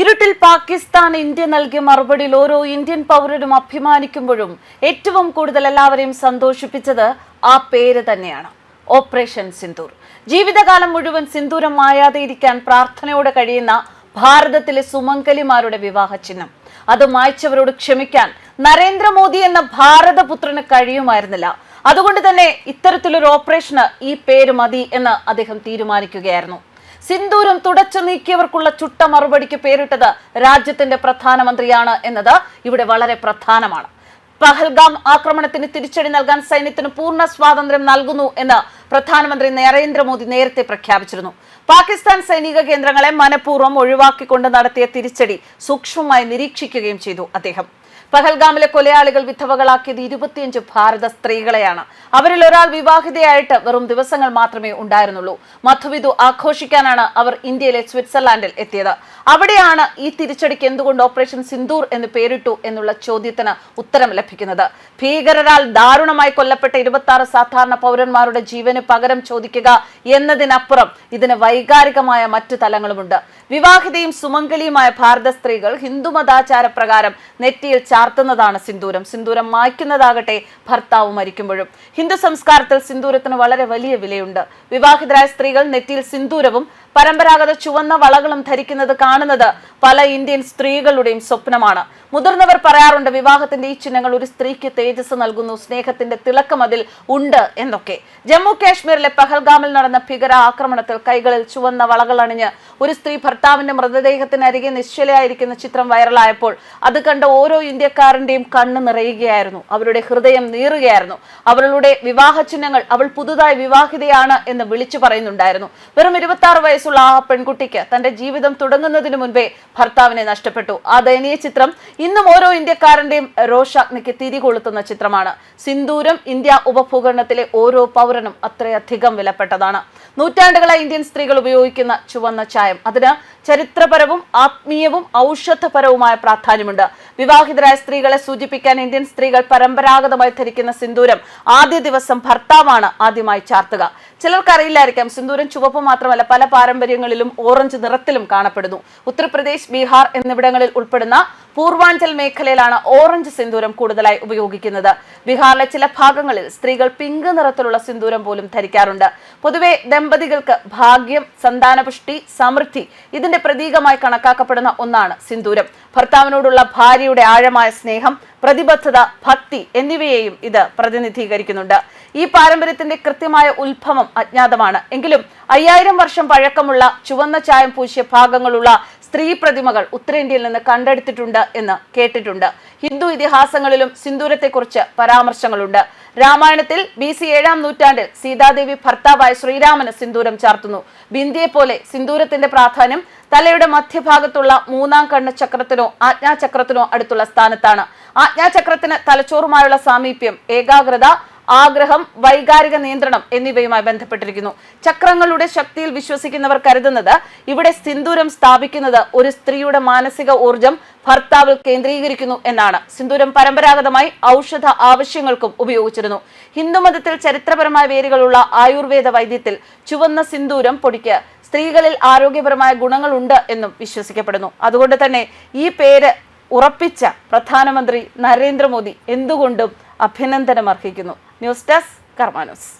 ഇരുട്ടിൽ പാകിസ്ഥാൻ ഇന്ത്യ നൽകിയ മറുപടിയിൽ ഓരോ ഇന്ത്യൻ പൗരനും അഭിമാനിക്കുമ്പോഴും ഏറ്റവും കൂടുതൽ എല്ലാവരെയും സന്തോഷിപ്പിച്ചത് ആ പേര് തന്നെയാണ്. ഓപ്പറേഷൻ സിന്ദൂർ. ജീവിതകാലം മുഴുവൻ സിന്ദൂരം മായാതെ ഇരിക്കാൻ പ്രാർത്ഥനയോടെ കഴിയുന്ന ഭാരതത്തിലെ സുമംഗലിമാരുടെ വിവാഹ ചിഹ്നം. അത് മായ്ച്ചവരോട് ക്ഷമിക്കാൻ നരേന്ദ്രമോദി എന്ന ഭാരതപുത്രന് കഴിയുമായിരുന്നില്ല. അതുകൊണ്ട് തന്നെ ഇത്തരത്തിലൊരു ഓപ്പറേഷന് ഈ പേര് മതി എന്ന് അദ്ദേഹം തീരുമാനിക്കുകയായിരുന്നു. സിന്ദൂരം തുടച്ചു നീക്കിയവർക്കുള്ള ചുട്ട മറുപടിക്ക് പേരിട്ടത് രാജ്യത്തിന്റെ പ്രധാനമന്ത്രിയാണ് എന്നത് ഇവിടെ വളരെ പ്രധാനമാണ്. പഹൽഗാം ആക്രമണത്തിന് തിരിച്ചടി നൽകാൻ സൈന്യത്തിന് പൂർണ സ്വാതന്ത്ര്യം നൽകുന്നു എന്ന് പ്രധാനമന്ത്രി നരേന്ദ്രമോദി നേരത്തെ പ്രഖ്യാപിച്ചിരുന്നു. പാകിസ്ഥാൻ സൈനിക കേന്ദ്രങ്ങളെ മനഃപൂർവം ഒഴിവാക്കിക്കൊണ്ട് നടത്തിയ തിരിച്ചടി സൂക്ഷ്മമായി നിരീക്ഷിക്കുകയും ചെയ്തു അദ്ദേഹം. പഹൽഗാമിലെ കൊലയാളികൾ വിധവകളാക്കിയത് ഇരുപത്തിയഞ്ച് ഭാരത സ്ത്രീകളെയാണ്. അവരിൽ ഒരാൾ വിവാഹിതയായിട്ട് വെറും ദിവസങ്ങൾ മാത്രമേ ഉണ്ടായിരുന്നുള്ളൂ. മധുവിധു ആഘോഷിക്കാനാണ് അവർ ഇന്ത്യയിലെ സ്വിറ്റ്സർലാൻഡിൽ എത്തിയത്. അവിടെയാണ് ഈ തിരിച്ചടിക്ക് എന്തുകൊണ്ട് ഓപ്പറേഷൻ സിന്ദൂർ എന്ന് പേരിട്ടു എന്നുള്ള ചോദ്യത്തിന് ഉത്തരം ലഭിക്കുന്നത്. ഭീകരരാൽ ദാരുണമായി കൊല്ലപ്പെട്ട ഇരുപത്തി ആറ് സാധാരണ പൗരന്മാരുടെ ജീവന് പകരം ചോദിക്കുക എന്നതിനപ്പുറം ഇതിന് വൈകാരികമായ മറ്റു തലങ്ങളുമുണ്ട്. വിവാഹിതയും സുമംഗലിയുമായ ഭാരത സ്ത്രീകൾ ഹിന്ദുമതാചാര പ്രകാരം നെറ്റിയിൽ ചാർത്തുന്നതാണ് സിന്ദൂരം. സിന്ദൂരം മായ്ക്കുന്നതാകട്ടെ ഭർത്താവ് മരിക്കുമ്പോഴും. ഹിന്ദു സംസ്കാരത്തിൽ സിന്ദൂരത്തിന് വളരെ വലിയ വിലയുണ്ട്. വിവാഹിതരായ സ്ത്രീകൾ നെറ്റിയിൽ സിന്ദൂരവും പരമ്പരാഗത ചുവന്ന വളകളും ധരിക്കുന്നത് കാണുന്നത് പല ഇന്ത്യൻ സ്ത്രീകളുടെയും സ്വപ്നമാണ്. മുതിർന്നവർ പറയാറുണ്ട് വിവാഹത്തിന്റെ ഈ ചിഹ്നങ്ങൾ ഒരു സ്ത്രീക്ക് തേജസ് നൽകുന്നു സ്നേഹത്തിന്റെ തിളക്കം അതിൽ ഉണ്ട് എന്നൊക്കെ. ജമ്മു കാശ്മീരിലെ പഹൽഗാമിൽ നടന്ന ഭീകര ആക്രമണത്തിൽ കൈകളിൽ ചുവന്ന വളകൾ അണിഞ്ഞ് ഒരു സ്ത്രീ ഭർത്താവിന്റെ മൃതദേഹത്തിനരികെ നിശ്ചലയായിരിക്കുന്ന ചിത്രം വൈറലായപ്പോൾ അത് കണ്ട ഓരോ ഇന്ത്യക്കാരന്റെയും കണ്ണ് നിറയുകയായിരുന്നു. അവരുടെ ഹൃദയം നീറുകയായിരുന്നു. അവളുടെ വിവാഹ ചിഹ്നങ്ങൾ അവൾ പുതുതായി വിവാഹിതയാണ് എന്ന് വിളിച്ചു പറയുന്നുണ്ടായിരുന്നു. വെറും ഇരുപത്തി ആറ് വയസ്സുള്ള ആ പെൺകുട്ടിക്ക് തന്റെ ജീവിതം തുടങ്ങുന്നതിന് മുൻപേ ഭർത്താവിനെ നഷ്ടപ്പെട്ടു. ആ ദയനീയ ചിത്രം ഇന്നും ഓരോ ഇന്ത്യക്കാരന്റെയും രോഷാഗ്നിക്ക് തിരി കൊളുത്തുന്ന ചിത്രമാണ്. സിന്ദൂരം ഇന്ത്യ ഉപഭൂഖണ്ഡത്തിലെ ഓരോ പൗരനും അത്രയധികം വിലപ്പെട്ടതാണ്. നൂറ്റാണ്ടുകളായി ഇന്ത്യൻ സ്ത്രീകൾ ഉപയോഗിക്കുന്ന ചുവന്ന ചായം. അതിന് ചരിത്രപരവും ആത്മീയവും ഔഷധപരവുമായ പ്രാധാന്യമുണ്ട്. വിവാഹിതരായ സ്ത്രീകളെ സൂചിപ്പിക്കാൻ ഇന്ത്യൻ സ്ത്രീകൾ പരമ്പരാഗതമായി ധരിക്കുന്ന സിന്ദൂരം ആദ്യ ദിവസം ഭർത്താവാണ് ആദ്യമായി ചാർത്തുക. ചിലർക്കറിയില്ലായിരിക്കാം സിന്ദൂരം ചുവപ്പ് മാത്രമല്ല പല പാരമ്പര്യങ്ങളിലും ഓറഞ്ച് നിറത്തിലും കാണപ്പെടുന്നു. ഉത്തർപ്രദേശ് ബീഹാർ എന്നിവിടങ്ങളിൽ ഉൾപ്പെടുന്ന പൂർവാഞ്ചൽ മേഖലയിലാണ് ഓറഞ്ച് സിന്ദൂരം കൂടുതലായി ഉപയോഗിക്കുന്നത്. ബീഹാറിലെ ചില ഭാഗങ്ങളിൽ സ്ത്രീകൾ പിങ്ക് നിറത്തിലുള്ള സിന്ദൂരം പോലും ധരിക്കാറുണ്ട്. പൊതുവെ ദമ്പതികൾക്ക് ഭാഗ്യം സന്താനപുഷ്ടി സമൃദ്ധി ഇതിന്റെ പ്രതീകമായി കണക്കാക്കപ്പെടുന്ന ഒന്നാണ് സിന്ദൂരം. ഭർത്താവിനോടുള്ള ഭാര്യയുടെ ആഴമായ സ്നേഹം പ്രതിബദ്ധത ഭക്തി എന്നിവയെയും ഇത് പ്രതിനിധീകരിക്കുന്നുണ്ട്. ഈ പാരമ്പര്യത്തിന്റെ കൃത്യമായ ഉത്ഭവം അജ്ഞാതമാണ്. എങ്കിലും അയ്യായിരം വർഷം പഴക്കമുള്ള ചുവന്ന ചായം പൂശിയ ഭാഗങ്ങളുള്ള സ്ത്രീ പ്രതിമകൾ ഉത്തരേന്ത്യയിൽ നിന്ന് കണ്ടെടുത്തിട്ടുണ്ട് എന്ന് കേട്ടിട്ടുണ്ട്. ഹിന്ദു ഇതിഹാസങ്ങളിലും സിന്ദൂരത്തെക്കുറിച്ച് പരാമർശങ്ങളുണ്ട്. രാമായണത്തിൽ ബി സി ഏഴാം നൂറ്റാണ്ടിൽ സീതാദേവി ഭർത്താവായ ശ്രീരാമന് സിന്ദൂരം ചാർത്തുന്നു. ബിന്ദിയെ പോലെ സിന്ദൂരത്തിന്റെ പ്രാധാന്യം തലയുടെ മധ്യഭാഗത്തുള്ള മൂന്നാം കണ്ണ് ചക്രത്തിനോ ആജ്ഞാചക്രത്തിനോ അടുത്തുള്ള സ്ഥാനത്താണ്. ആജ്ഞാചക്രത്തിന് തലച്ചോറുമായുള്ള സാമീപ്യം ഏകാഗ്രത ആഗ്രഹം വൈകാരിക നിയന്ത്രണം എന്നിവയുമായി ബന്ധപ്പെട്ടിരിക്കുന്നു. ചക്രങ്ങളുടെ ശക്തിയിൽ വിശ്വസിക്കുന്നവർ കരുതുന്നത് ഇവിടെ സിന്ദൂരം സ്ഥാപിക്കുന്നത് ഒരു സ്ത്രീയുടെ മാനസിക ഊർജം ഭർത്താവിൽ കേന്ദ്രീകരിക്കുന്നു എന്നാണ്. സിന്ദൂരം പരമ്പരാഗതമായി ഔഷധ ആവശ്യങ്ങൾക്കും ഉപയോഗിച്ചിരുന്നു. ഹിന്ദുമതത്തിൽ ചരിത്രപരമായ വേരുകളുള്ള ആയുർവേദ വൈദ്യത്തിൽ ചുവന്ന സിന്ദൂരം പൊടിക്ക് സ്ത്രീകളിൽ ആരോഗ്യപരമായ ഗുണങ്ങളുണ്ട് എന്നും വിശ്വസിക്കപ്പെടുന്നു. അതുകൊണ്ട് തന്നെ ഈ പേര് ഉറപ്പിച്ച പ്രധാനമന്ത്രി നരേന്ദ്രമോദി എന്തുകൊണ്ടും അഭിനന്ദനം അർഹിക്കുന്നു ന്യൂസ് ഡെസ്ക് കർമാനോസ്